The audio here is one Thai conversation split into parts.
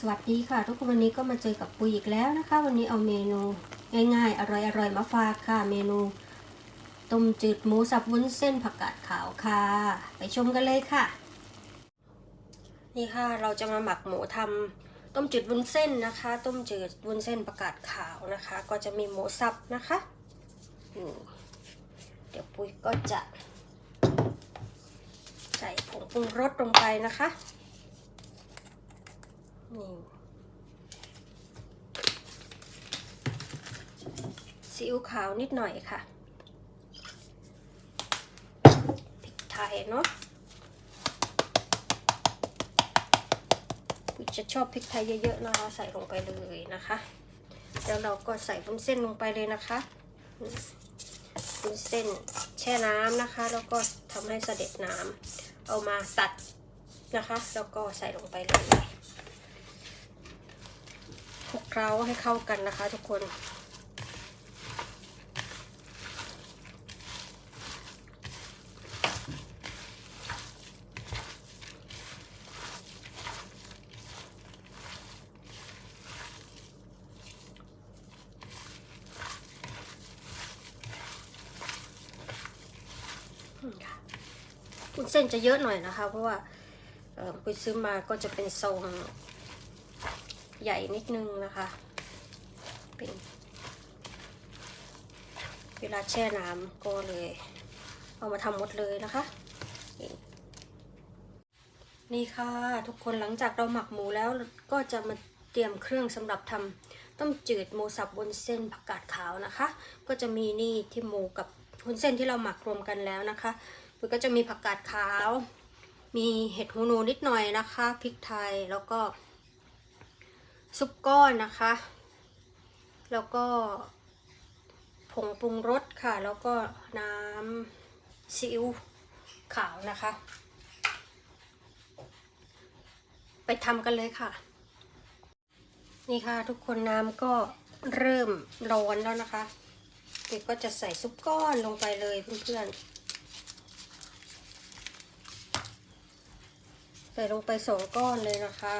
สวัสดีค่ะ ทุกคนวันนี้ก็มาเจอกับปุยอีกแล้วนะคะ วันนี้เอาเมนูง่ายๆ อร่อยๆมาฝากค่ะ เมนูต้มจืดหมูสับวุ้นเส้นผักกาดขาวค่ะ ไปชมกันเลยค่ะ นี่ค่ะเราจะมาหมักหมูทำต้มจืดวุ้นเส้นนะคะ ต้มจืดวุ้นเส้นผักกาดขาวนะคะ ก็จะมีหมูสับนะคะเดี๋ยวปุยก็จะ ใส่ผงปรุงรสลงไปนะคะ นี่ซีอิ๊วขาวนิดหน่อยค่ะพริกไทยเนาะปุยจะชอบพริกไทยเยอะๆนะคะใส่ลงไปเลยนะคะ แล้วเราก็ใส่วุ้นเส้นลงไปเลยนะคะวุ้นเส้นแช่น้ำนะคะ แล้วก็ทำให้เสด็จน้ำเอามาตัดนะคะ แล้วก็ใส่ลงไปเลย ลุกเคล้าให้เข้ากันนะคะทุกคนค่ะวุ้นเส้นจะเยอะหน่อยนะคะ เพราะว่าคุยซื้อมาก็จะเป็นทรง ใหญ่นิดนึงนะคะ เป็น เวลาแช่น้ำก็เลย เอามาทำหมดเลยนะคะ นี่ค่ะทุกคนหลังจากเราหมักหมูแล้วก็จะมาเตรียมเครื่องสำหรับทำต้มจืดหมูสับบนเส้นผักกาดขาวนะคะ ก็จะมีนี่ที่หมูกับวุ้นเส้นที่เราหมักรวมกันแล้วนะคะมันก็จะมีผักกาดขาว มีเห็ดหูหนูนิดหน่อยนะคะพริกไทยแล้วก็ ซุปก้อนนะคะ แล้วก็ผงปรุงรสค่ะ แล้วก็น้ำซีอิ๊วขาวนะคะ ไปทำกันเลยค่ะ นี่ค่ะทุกคนน้ำก็เริ่มร้อนแล้วนะคะเด็กก็จะใส่ซุปก้อนลงไปเลยเพื่อนๆ ใส่ลงไปสองก้อนเลยนะคะ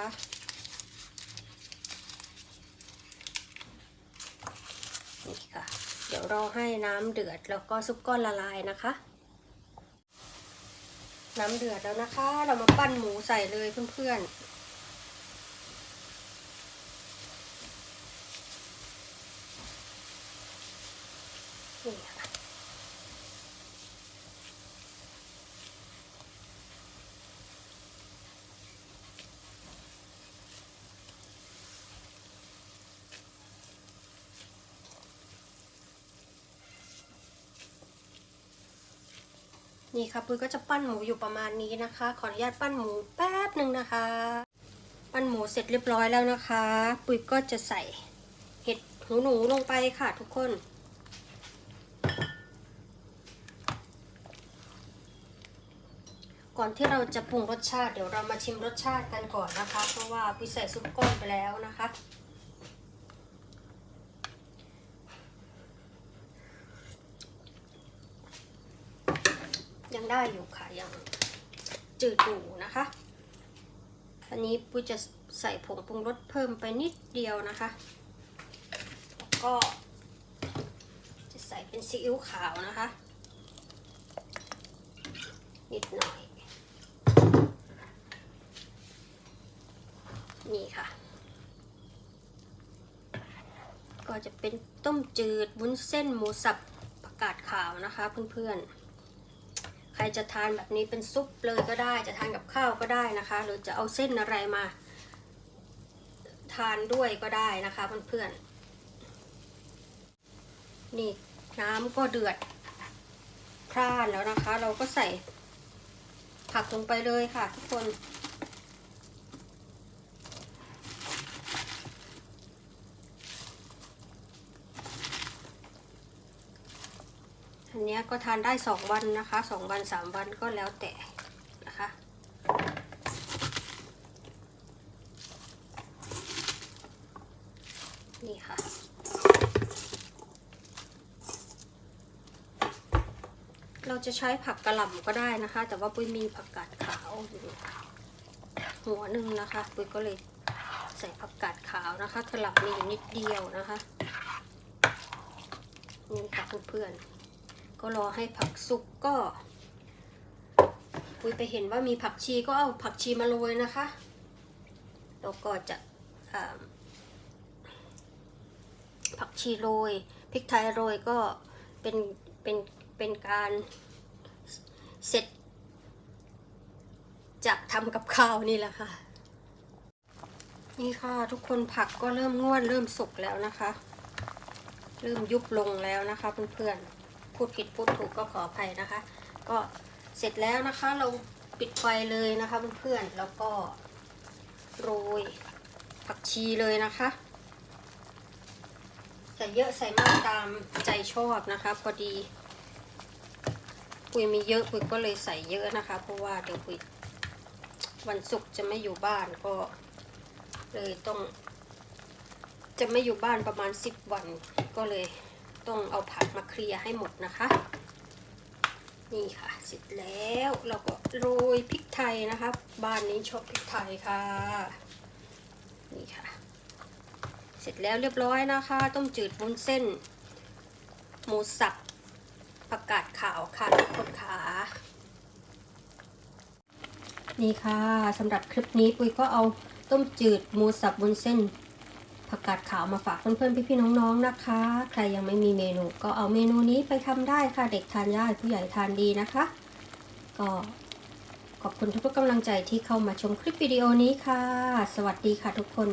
นี่ค่ะ เดี๋ยวรอให้น้ำเดือดแล้วก็ซุปก้อนละลายนะคะ น้ำเดือดแล้วนะคะ เรามาปั้นหมูใส่เลยเพื่อนๆนี่ค่ะ นี่ค่ะปุ้ยก็จะปั้นหมูอยู่ประมาณนี้นะคะ ขออนุญาตปั้นหมูแป๊บหนึ่งนะคะ ปั้นหมูเสร็จเรียบร้อยแล้วนะคะ ปุ้ยก็จะใส่เห็ดหูหนูลงไปค่ะทุกคน ก่อนที่เราจะปรุงรสชาติเดี๋ยวเรามาชิมรสชาติกันก่อนนะคะ เพราะว่าปุ้ยใส่ซุปก้อนไปแล้วนะคะ ยังได้อยู่ค่ะ ยังจืดอยู่นะคะอันนี้ปุ้ยจะใส่ผงปรุงรสเพิ่มไปนิดเดียวนะคะ แล้วก็จะใส่เป็นซีอิ๊วขาวนะคะ นิดหน่อย นี่ค่ะ ก็จะเป็นต้มจืดวุ้นเส้นหมูสับผักกาดขาวนะคะเพื่อนๆ ใครจะทานแบบนี้เป็นซุปเลยก็ได้ จะทานกับข้าวก็ได้นะคะ หรือจะเอาเส้นอะไรมา ทานด้วยก็ได้นะคะเพื่อนๆนี่น้ำก็เดือดพร่านแล้วนะคะ เราก็ใส่ผักลงไปเลยค่ะทุกคน อันนี้ก็ทานได้สองวันนะคะสองวันสามวันก็แล้วแต่นะคะนี่ค่ะ เราจะใช้ผักกระหล่ำก็ได้นะคะ แต่ว่าปุ้ยมีผักกาดขาวอยู่หัวหนึ่งนะคะ ปุ้ยก็เลยใส่ผักกาดขาวนะคะสลับมีอยู่นิดเดียวนะคะนี่ค่ะเพื่อนๆ ก็รอให้ผักสุกก็คุยไปเห็นว่ามีผักชีก็เอาผักชีมาโรยนะคะแล้วก็จะผักชีโรยพริกไทยโรยก็เป็นเป็นเป็นการเสร็จ จากทำกับข้าวนี่แหละค่ะ นี่ค่ะทุกคนผักก็เริ่มงวดเริ่มสุกแล้วนะคะ เริ่มยุบลงแล้วนะคะเพื่อนๆ พูดผิดพูดถูกก็ขออภัยนะคะ ก็เสร็จแล้วนะคะเราปิดไฟเลยนะคะเพื่อนๆแล้วก็โรยผักชีเลยนะคะใส่เยอะใส่มากตามใจชอบนะคะ พอดีปุยมีเยอะปุยก็เลยใส่เยอะนะคะ เพราะว่าเดี๋ยวปุยวันศุกร์จะไม่อยู่บ้านก็เลยต้อง จะไม่อยู่บ้านประมาณ10วันก็เลย ต้องเอาผักมาเคลียร์ให้หมดนะคะ นี่ค่ะ เสร็จแล้วเราก็โรยพริกไทยนะคะบ้านนี้ชอบพริกไทยค่ะ นี่ค่ะ เสร็จแล้วเรียบร้อยนะคะ ต้มจืดวุ้นเส้น หมูสับผักกาดขาวค่ะทุกคนค่ะนี่ค่ะสำหรับคลิปนี้ปุ้ยก็เอาต้มจืดหมูสับวุ้นเส้น ผักกาดขาวมาฝากเพื่อนๆพี่ๆน้องๆนะคะ ใครยังไม่มีเมนูก็เอาเมนูนี้ไปทำได้ค่ะเด็กทานยากผู้ใหญ่ทานดีนะคะ ก็ขอบคุณทุกๆกำลังใจที่เข้ามาชมคลิปวิดีโอนี้ค่ะ สวัสดีค่ะทุกคน